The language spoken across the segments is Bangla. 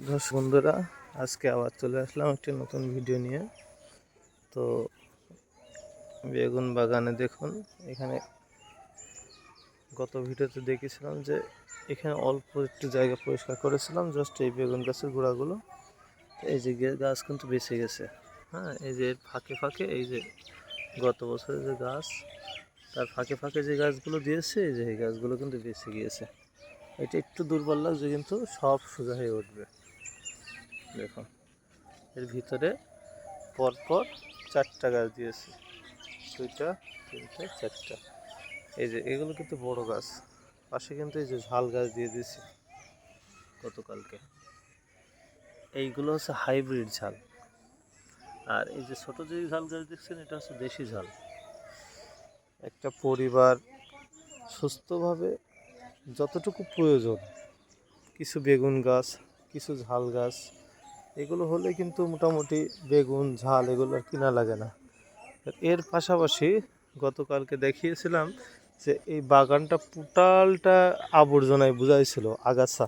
দর্শক বন্ধুরা, আজকে আবার চলে আসলাম একটি নতুন ভিডিও নিয়ে। তো বেগুন বাগানে দেখুন, এখানে গত ভিডিওতে দেখেছিলাম যে এখানে অল্প একটু জায়গা পরিষ্কার করেছিলাম জাস্ট এই বেগুন গাছের গোড়াগুলো। এই যে গাছ কিন্তু বেঁচে গেছে। হ্যাঁ এই যে ফাঁকে ফাঁকে এই যে গত বছরের যে গাছ, তার ফাঁকে ফাঁকে যে গাছগুলো দিয়েছে, এই যে এই গাছগুলো কিন্তু বেঁচে গিয়েছে। এটা একটু দুর্বল লাগছে কিন্তু সব সোজা হয়ে উঠবে। দেখুন এর ভিতরে পরপর চারটা গাছ দিয়েছে। দুইটা, তিনটা, চারটা। এই যে, এগুলো কিন্তু বড় গাছ। পাশে কিন্তু এই যে ঝাল গাছ দিয়ে দিয়েছি গতকালকে। এইগুলো হচ্ছে হাইব্রিড ঝাল। আর এই যে ছোটো যে ঝাল গাছ দেখছেন, এটা হচ্ছে দেশি ঝাল। একটা পরিবার সুস্থভাবে যতটুকু প্রয়োজন, কিছু বেগুন গাছ, কিছু ঝাল গাছ এগুলো হলে কিন্তু মোটামুটি বেগুন, ঝাল এগুলো কিনা লাগে না। এর পাশাপাশি গতকালকে দেখিয়েছিলাম যে এই বাগানটা টোটালটা আবর্জনায় বুঝাইছিল, আগাছা।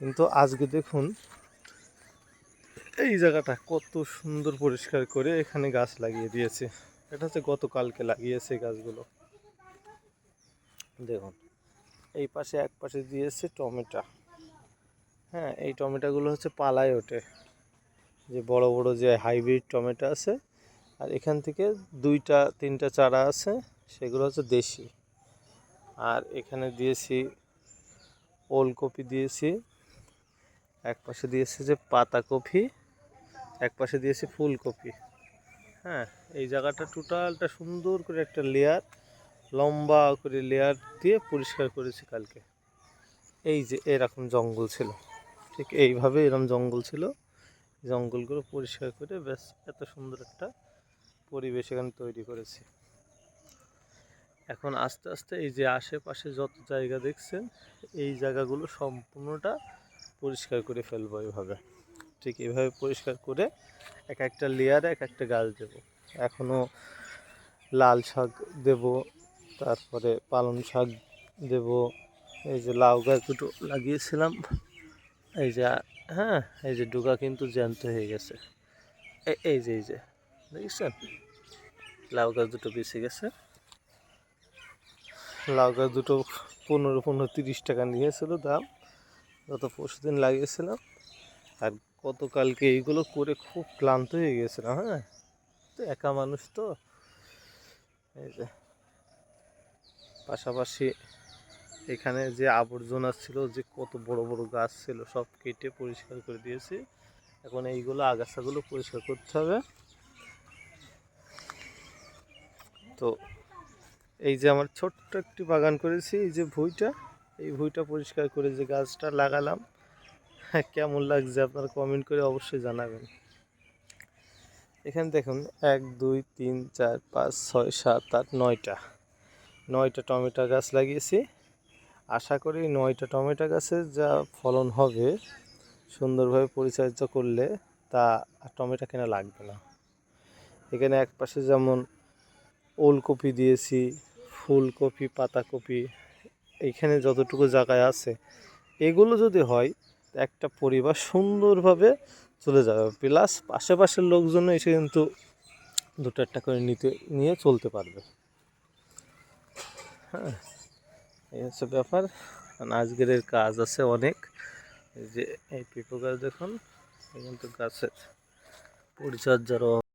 কিন্তু আজকে দেখুন, এই জায়গাটা কত সুন্দর পরিষ্কার করে এখানে গাছ লাগিয়ে দিয়েছে। এটা হচ্ছে গতকালকে লাগিয়েছে গাছগুলো। দেখুন, এই পাশে এক পাশে দিয়েছে টমেটো। হ্যাঁ এই টমেটোগুলো হচ্ছে পালায় ওঠে। যে বড় বড় যে হাইব্রিড টমেটো আছে, আর এখান থেকে দুইটা, তিনটা চারা আছে, সেগুলো হচ্ছে দেশি। আর এখানে দিয়েছি ওলকপি দিয়েছি, এক পাশে দিয়েছি যে পাতাকপি, এক পাশে দিয়েছি ফুলকপি। হ্যাঁ এই জায়গাটা টোটালটা সুন্দর করে একটা লেয়ার লম্বা করে লেয়ার দিয়ে পরিষ্কার করেছি কালকে। এই যে এরকম জঙ্গল ছিল। ঠিক এইভাবে এরকম জঙ্গল ছিল। জঙ্গলগুলো পরিষ্কার করে ব্যাস এত সুন্দর একটা পরিবেশ এখানে তৈরি করেছি। এখন আস্তে আস্তে এই যে আশেপাশে যত জায়গা দেখছেন, এই জায়গাগুলো সম্পূর্ণটা পরিষ্কার করে ফেলব এইভাবে। ঠিক এইভাবে পরিষ্কার করে এক একটা লেয়ারে এক একটা গাছ দেব। এখনও লাল শাক দেব, তারপরে পালং শাক দেব। এই যে লাউ গাছ দুটো লাগিয়েছিলাম। এই যে হ্যাঁ এই যে ডুগা কিন্তু জ্যান্ত হয়ে গেছে। এই যে এই যে, দেখছেন? লাউ গাছ দুটো বেঁচে গেছে। লাউ গাছ দুটো পনেরো পনেরো, তিরিশ টাকা নিয়েছিল দাম। গত পরশু দিন লাগিয়েছিলাম। আর গতকালকে এইগুলো করে খুব ক্লান্ত হয়ে গেছিলাম হ্যাঁ। তো একা মানুষ তো। এই যে, পাশাপাশি এখানে যে আবর্জনা ছিল, যে কত বড় বড় গাছ ছিল, সব কেটে পরিষ্কার করে দিয়েছি। এখন এইগুলো আগাছাগুলো পরিষ্কার করতে হবে। তো এই যে আমার ছোট্ট একটি বাগান করেছি, এই যে ভুঁইটা, এই ভুঁইটা পরিষ্কার করে যে গাছটা লাগালাম। হ্যাঁ কেমন লাগছে আপনারা কমেন্ট করে অবশ্যই জানাবেন। এখানে দেখুন, এক, দুই, তিন, চার, পাঁচ, ছয়, সাত, আট, নয়টা নয়টা টমেটো গাছ লাগিয়েছি। আশা করি নয়টা টমেটো গাছের যা ফলন হবে, সুন্দরভাবে পরিচর্যা করলে তা টমেটো কেনা লাগবে না। এখানে এক পাশে যেমন ওলকপি দিয়েছি, ফুলকপি, পাতাকপি এইখানে যতটুকু জায়গায় আছে, এগুলো যদি হয়, একটা পরিবার সুন্দরভাবে চলে যাবে। প্লাস আশেপাশের লোকজন এসে কিন্তু দুটো একটা করে নিতে, নিয়ে চলতে পারবে। হ্যাঁ। এই হচ্ছে ব্যাপার। আজকের কাজ আছে অনেক। যে এই পিপো গাছ দেখুন এখান তো গাছের পরিচর্যারও